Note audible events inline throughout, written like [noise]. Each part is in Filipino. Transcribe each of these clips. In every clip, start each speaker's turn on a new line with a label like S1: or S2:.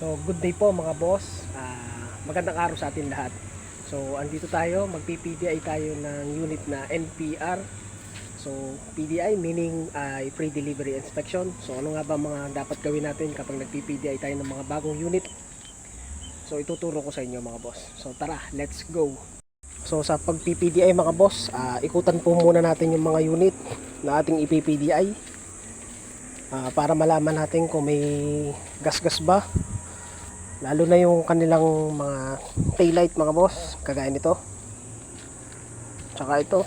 S1: So, good day po mga boss. Ah, magandang araw sa atin lahat. So, andito tayo, magpi-PDI tayo ng unit na NPR. So, PDI meaning ay pre-delivery inspection. So, ano nga ba mga dapat gawin natin kapag nagpi-PDI tayo ng mga bagong unit? So, ituturo ko sa inyo mga boss. So, tara, let's go. So, sa pag-PPDI mga boss, ah, ikutan po muna natin yung mga unit na ating ipipdi Ah, para malaman natin kung may gas-gas ba lalo na yung kanilang mga taillight mga boss kagaya nito. Tsaka ito.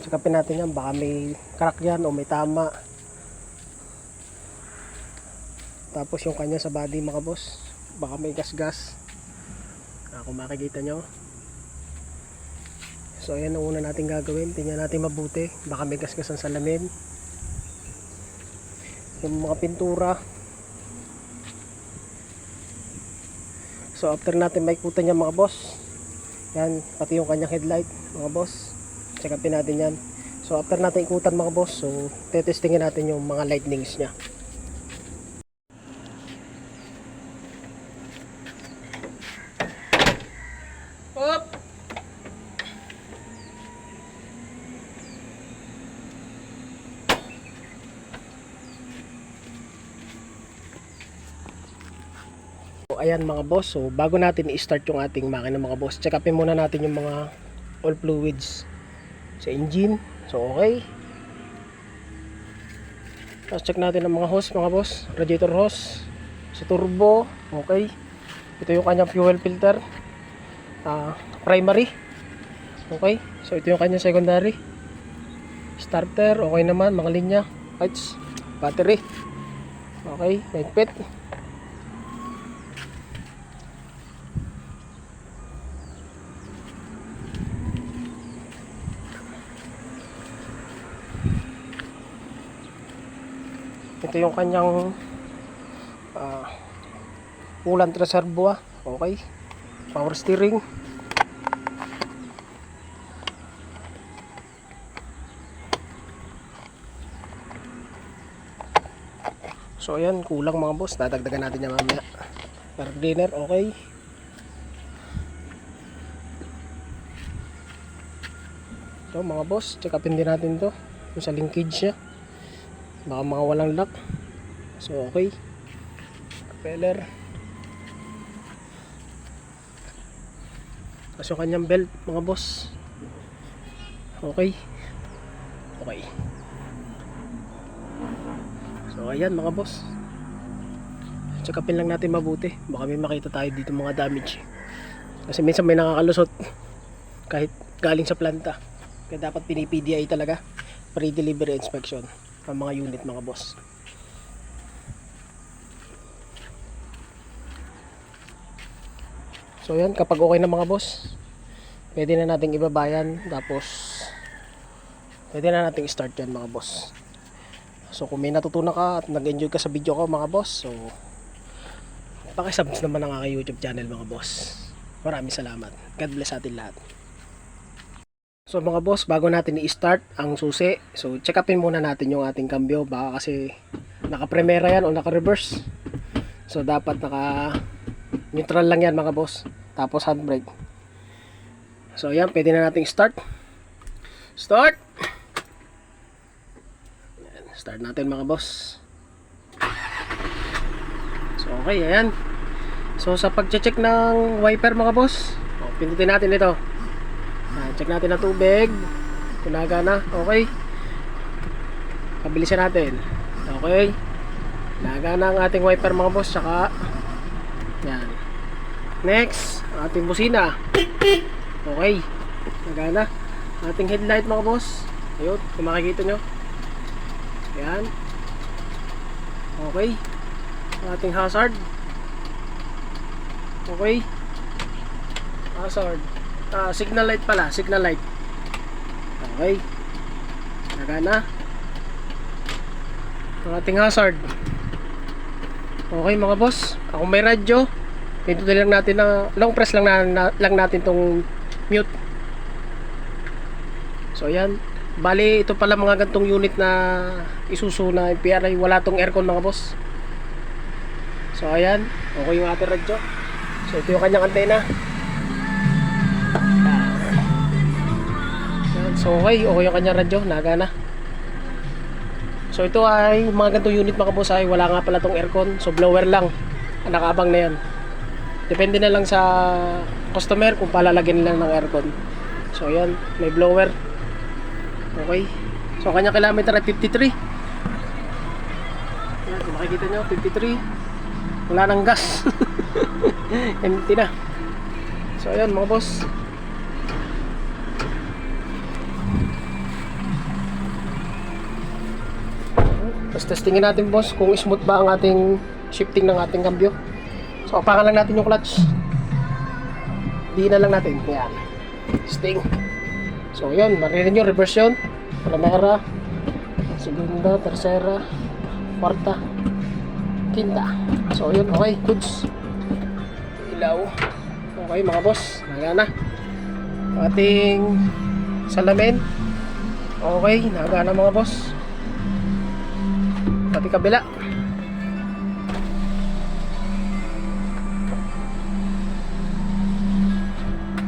S1: Checkupin natin yan baka may crack yan o may tama. Tapos yung kanya sa body mga boss baka may gas-gas. Ah, kung makikita nyo. So ayan ang una natin gagawin. Tingnan natin mabuti. Baka may gas-gas ang salamin. Yung mga pintura so after natin maikutan yan mga boss yan pati yung kanyang headlight mga boss check upin natin yan. So after natin ikutan mga boss so tetestingin natin yung mga lightnings nya Ayan mga boss, so bago natin i-start yung ating makina mga boss, check upin muna natin yung mga all fluids sa engine. So okay. Tapos check natin ang mga hose mga boss, radiator hose, sa turbo, okay. Ito yung kanyang fuel filter. ah primary. Okay. So ito yung kanyang secondary. Starter, okay naman, mga linya, lights, battery. Okay, lightpet. Ito yung kanyang uh, coolant reservoir okay. Power steering. So ayan kulang mga boss. Dadagdagan natin yan mamaya. Air cleaner okay. So mga boss check upin din natin to. Yung sa linkage nya baka mga walang lock. So okay. Propeller. Yung kanyang belt mga boss. Okay. Okay. So ayan mga boss. Check upin lang natin mabuti. Baka may makita tayo dito mga damage. Kasi minsan may nakakalusot kahit galing sa planta. Kaya dapat pinipdi talaga. Pre-delivery inspection ang mga unit mga boss. So yan kapag okay na mga boss pwede na nating ibabayan tapos pwede na nating start yan mga boss. So kung may natutunan ka at nag-enjoy ka sa video ko mga boss so pakisubs naman ang aking youtube channel mga boss. Maraming salamat. God bless atin lahat So mga boss, bago natin i-start ang susi, so check upin muna natin yung ating cambio baka kasi naka-primera yan o naka-reverse. So dapat naka neutral lang yan mga boss. Tapos handbrake. So ayan, pwede na nating start. Start! Ayan, start natin mga boss. So okay, ayan. So sa pag-check ng wiper mga boss, oh, pindutin natin ito. Ah, check natin ang tubig. Kunaga na. Okay. Pabilisan natin. Okay. Naga na ang ating wiper mga boss. Tsaka, yan. Next, ating busina. Okay. Naga na. Ating headlight mga boss. Ayun, kung makikita nyo. Yan. Okay. Ating hazard. Okay. Hazard ah, signal light pala, signal light. Okay. Nagana. Ang ating hazard. Okay mga boss, ako may radyo. Pindutin lang natin na long press lang na, na- lang natin tong mute. So ayan. Bali, ito pala mga gantong unit na isuso na PRI. Wala tong aircon mga boss. So ayan, okay yung ating radyo. So ito yung kanyang antena. So okay, okay yung kanyang radyo, nagana. So ito ay mga ganitong unit mga boss ay wala nga pala tong aircon. So blower lang. Ang nakaabang na yan. Depende na lang sa customer kung palalagyan nila ng aircon. So ayan, may blower. Okay. So ang kanyang kilometer ay 53. Ayan, kung makikita nyo, 53. Wala nang gas. [laughs] Empty na. So ayan mga boss. Tapos testingin natin boss kung smooth ba ang ating shifting ng ating cambio. So apakan lang natin yung clutch. Di na lang natin. Yan. Sting. So yun, marinig nyo, reverse yun. Primera, segunda, tercera, kwarta, quinta. So yun, okay, goods. Ilaw. Okay mga boss, nagana. Ating salamin. Okay, nagana mga boss. Pati kabila.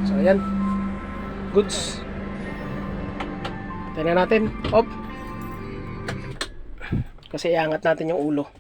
S1: So ayan. Goods. Tingnan natin. Op. Kasi iangat natin yung ulo.